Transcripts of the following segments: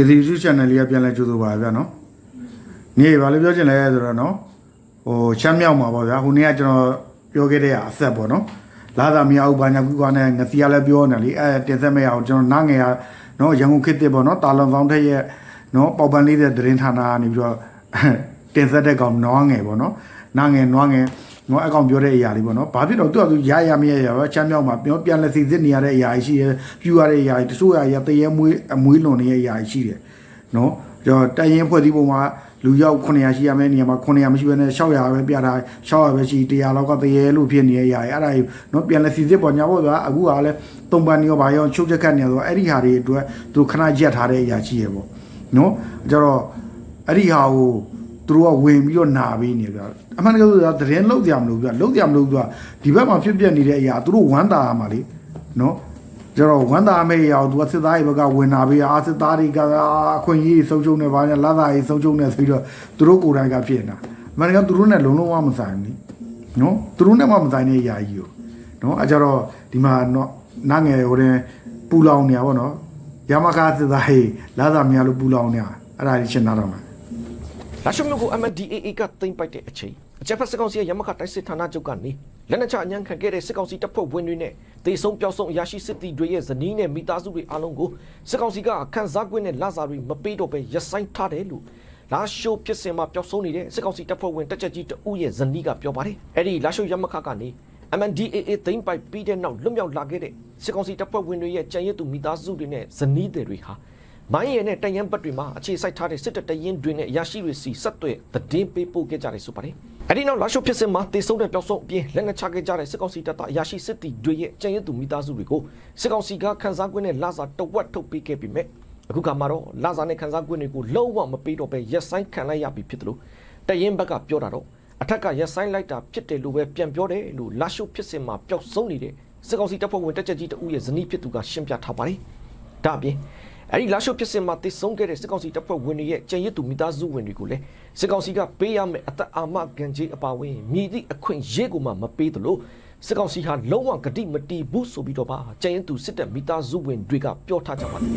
KC YouTube channel လေးကပြန်လဲကြိုးဆိုပါဗျာနော်နေ့ဘာလို့ပြောချင်လဲဆိုတော့နော်ဟိုချမ်းမြောက်မှာပေါ့ဗျာဟိုနေ့ကကျွန်တော်ပြောခဲ့တဲ့အဆက်ပေါ့နော်လာသာမရဘူးဘာညာကူကွာနဲ့ငစီရလည်းပြောနေလေအဲတင်ဆက်မရအောင်ကျွန်တော်နားငယ်ရနော်ရန်ကုန်ခေတ်တစ်ပေါ့နော်တာလွန်ဆောင်ထက်ရဲ့နော်ပေါပန်လေးတဲ့သတင်းဌာနကနေပြီးတော့တင်ဆက်တဲ့ကောင်နွားငယ်ပေါ့နော်နားငယ်နွားငယ် နော်အကောင်ပြောတဲ့အရာလေးပေါ့နော်ဘာဖြစ်တော့သူကသူရရမရရပဲချမ်းမြောက်မှာပြောပြန်လက်စီစစ်နေရတဲ့အရာကြီးရှိတယ်ပြူရတဲ့အရာကြီးတချို့အရာကြီးတရေမွေးအမွေးလွန်နေတဲ့အရာကြီးရှိတယ်နော်ကျွန်တော်တရင်ဖွဲ့စည်းပုံမှာလူရောက်900ရှိရမယ့်နေရာမှာ900မရှိဘဲနဲ့600ပဲပြထား600ပဲရှိ100လောက်ကတရေလို့ဖြစ်နေတဲ့အရာကြီးအဲ့ဒါကြီးနော်ပြန်လက်စီစစ်ပေါ်ညာပေါ့ဗျာအခုကလည်းတုံပန်နေရောဘာရောချုပ်ချက်ခတ်နေတော့အဲ့ဒီဟာတွေအတွက်သူခဏရက်ထားတဲ့အရာကြီးရပေါ့နော်ကျတော့အဲ့ဒီဟာကိုသူတို့ကဝင်ပြီးတော့နာပြီးနေပြ အမှန်တကယ်ဆိုတာသတင်းလောက်ကြမလို့ပြလောက်ကြမလို့သူကဒီဘက်မှာဖြစ်ပျက်နေတဲ့အရာသူတို့ဝမ်းသာရမှာလေနော်ကျတော့ဝမ်းသာမယ့်အရာကိုသူကစစ်သားတွေဘက်ကဝင်နာပြီးအာစစ်သားတွေကအာအခွင့်အရေးဆုံးရှုံးနေပါညာလာသားရေးဆုံးရှုံးနေဆိုပြီးတော့သူတို့ကိုယ်တိုင်ကဖြစ်နေတာအမှန်တကယ်သူတို့နဲ့လုံးလုံးဝမဆိုင်ဘူးလေနော်သူတို့နဲ့မှမဆိုင်တဲ့အရာကြီးကိုနော်အဲကြတော့ဒီမှာနော်နားငယ်ဟိုတဲ့ပူလောင်နေရပါတော့ရမကားစစ်သားတွေလာသားများလို့ပူလောင်နေတာအဲ့ဒါကြီးရှင်းတာတော့မှာလာရှုံမြို့ကို MNDAA ကသိမ်းပိုက်တဲ့အချိန် အကြက်ဖက်စစ်ကောင်စီရဲ့ရမခတိုက်စစ်ဌာနချုပ်ကနေလက်နက်ချအញ្ញံခံခဲ့တဲ့စစ်ကောင်စီတပ်ဖွဲ့ဝင်တွေနဲ့တေဆုံးပျောက်ဆုံးအရာရှိစစ်သည်တွေရဲ့ဇနီးနဲ့မိသားစုတွေအားလုံးကိုစစ်ကောင်စီကခန်းစား권နဲ့လာစာတွေမပေးတော့ပဲရပ်ဆိုင်းထားတယ်လို့လာရှိုးဖြစ်စင်မှာပျောက်ဆုံးနေတဲ့စစ်ကောင်စီတပ်ဖွဲ့ဝင်တက်ချက်ကြီးတဦးရဲ့ဇနီးကပြောပါတယ်အဲ့ဒီလာရှိုးရမခကနေ MNDAA သိမ်းပိုက်ပြီးတဲ့နောက်လွတ်မြောက်လာခဲ့တဲ့စစ်ကောင်စီတပ်ဖွဲ့ဝင်တွေရဲ့ကြံရည်သူမိသားစုတွေနဲ့ဇနီးတွေဟာမိုင်းရဲနဲ့တန်ရန်ဘတ်တွေမှာအခြေစိုက်ထားတဲ့စစ်တပ်တရင်တွေနဲ့အရာရှိတွေစီဆက်သွဲသတင်းပေးပို့ခဲ့ကြတယ်ဆိုပါတယ်။ အဲဒီနောက်လာရှိုးဖြစ်စင်မှာတေဆုံးတဲ့ပျောက်ဆုံးအပြင်လက်နက်ချခဲ့ကြတဲ့စစ်ကောင်စီတပ်သားအရာရှိစစ်တီတွေရဲ့ကြံရည်သူမိသားစုတွေကိုစစ်ကောင်စီကခန်းစား권နဲ့လာစာတဝက်ထုတ်ပေးခဲ့ပြီးမြဲအခုကမှတော့လာစာနဲ့ခန်းစား권တွေကိုလုံးဝမပေးတော့ပဲရက်ဆိုင်ခံလိုက်ရပြီဖြစ်တယ်လို့တရင်ဘက်ကပြောတာတော့အထက်ကရက်ဆိုင်လိုက်တာဖြစ်တယ်လို့ပဲပြန်ပြောတယ်လို့လာရှိုးဖြစ်စင်မှာပျောက်ဆုံးနေတဲ့စစ်ကောင်စီတပ်ဖွဲ့ဝင်တက်ချက်ကြီးတဦးရဲ့ဇနီးဖြစ်သူကရှင်းပြထားပါတယ်။ ဒါအပြင်အဲ့ဒီလာရှုပ်ဖြစ်စင်မှာတည်ဆုံးခဲ့တဲ့စစ်ကောင်စီတပ်ဖွဲ့ဝင်တွေရဲ့ကြံရစ်သူမိသားစုဝင်တွေကိုလည်းစစ်ကောင်စီကပေးရမယ့်အသက်အာမခံကြေးအပါအဝင်မြည်သည့်အခွင့်ရေးကိုမှမပေးသလိုစစ်ကောင်စီဟာလုံးဝဂတိမတီးဘူးဆိုပြီးတော့ပါကြံရစ်သူစစ်တပ်မိသားစုဝင်တွေကပြောထားကြပါတယ်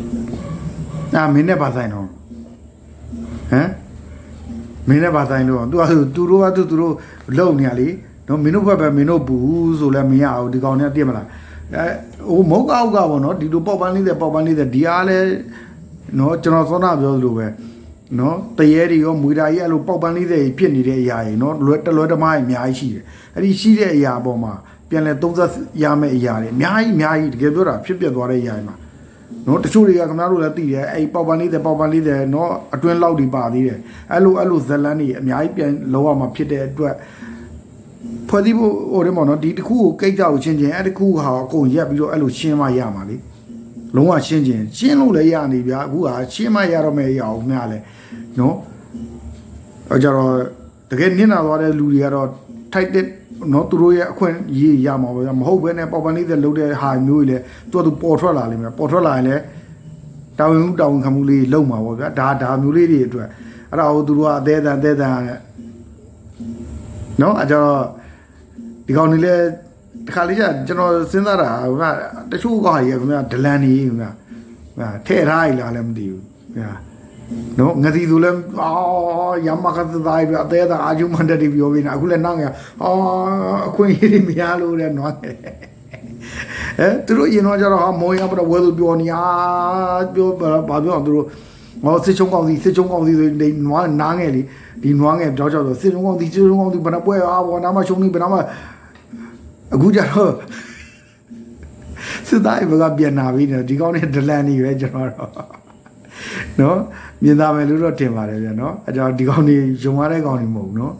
အာမင်းနဲ့ပါဆိုင်တော့ဟမ်မင်းနဲ့ပါဆိုင်လို့သူကသူတို့ကသူသူတို့လုံနေရလေနော်မင်းတို့ဘက်ပဲမင်းတို့ဘူးဆိုလဲမရအောင်ဒီကောင်နဲ့တည့်မလား အဲဟိုမဟုတ်ကောက်ကပေါ့နော်ဒီလိုပေါက်ပန်းလေးတဲ့ပေါက်ပန်းလေးတဲ့ဒီအားလဲနော်ကျွန်တော်စောနာပြောသလိုပဲနော်တရေတွေရောမွေတာကြီးအဲ့လိုပေါက်ပန်းလေးတဲ့ဖြစ်နေတဲ့အရာကြီးနော်လွယ်တလွယ်တမားကြီးအများကြီးရှိတယ်အဲ့ဒီရှိတဲ့အရာအပေါ်မှာပြန်လဲသုံးသက်ရမယ့်အရာတွေအများကြီးအများကြီးတကယ်ပြောတာဖြစ်ပျက်သွားတဲ့အရာတွေမှာနော်တချို့တွေကခင်ဗျားတို့လည်းသိတယ်အဲ့ပေါက်ပန်းလေးတယ်ပေါက်ပန်းလေးတယ်နော်အတွင်းလောက်တွေပါသေးတယ်အဲ့လိုအဲ့လိုဇလန်းတွေအများကြီးပြန်လောရမှာဖြစ်တဲ့အတွက် ဖွဲ့စည်းဖို့ဟိုတယ်ပေါ့နော်ဒီတစ်ခုကိုကိတ်ကြောက်ချင်းချင်းအဲ့တစ်ခုဟာအကုန်ရက်ပြီးတော့အဲ့လိုရှင်းမရမှာလေလုံးဝရှင်းချင်းရှင်းလို့လည်းရနေဗျာအခုဟာရှင်းမရတော့မယ်ရအောင်များလဲနော်အဲကြတော့တကယ်နင့်နာသွားတဲ့လူတွေကတော့ထိုက်တဲ့နော်သူတို့ရဲ့အခွင့်အရေးရမှာပဲမဟုတ်ဘဲနဲ့ပေါက်ပန်းလေးတဲ့လုပ်တဲ့ဟာမျိုးတွေလည်းသူကသူပေါ်ထွက်လာလိမ့်မယ်ပေါ်ထွက်လာရင်လည်းတာဝန်မှုတာဝန်ခံမှုလေးလုံးမှာပေါ့ဗျာဒါဒါမျိုးလေးတွေအတွက်အဲ့ဒါကိုသူတို့ကအသေးအံအသေးအံနော်အကြတော့ ဒီကောင်နေလဲတခါလေးကျကျွန်တော်စဉ်းစားတာကတချို့ကဟာကြီးကခင်ဗျာဒလန်နေခင်ဗျာဟာထဲ့ထားရလားလည်းမသိဘူးခင်ဗျာနော်ငတိဆိုလဲအာယမကသဒိုင်ပြအသေးတာအာဂျူမန်တတီပြောပြီးနေအခုလဲနောက်ငါအာအခွင့်အရေးတွေမရလို့လဲနော်အဲသူတို့ရင်တော့ကြတော့ဟာမောရမတော့ဝဲသူပြောနေအာပြောဘာပြောအောင်သူတို့ ငေါစစ်ချုံကောင်းစီစစ်ချုံကောင်းစီဆိုနေနွားနားငယ်လေဒီနွားငယ်တော့ကြတော့စစ်ချုံကောင်းစီစစ်ချုံကောင်းစီဘယ်နှပွဲအာဘောနာမရှုံးနေဘယ်နှမအခုကြတော့စစ်သားဘကပြန်လာပြီးနေဒီကောင်းနဲ့ဒလန်နေပဲကျွန်တော်တော့နော်မြင်သားမယ်လို့တော့ထင်ပါတယ်ဗျာနော်အဲကြောင့်ဒီကောင်တွေယုံရတဲ့ကောင်တွေမဟုတ်ဘူးနော်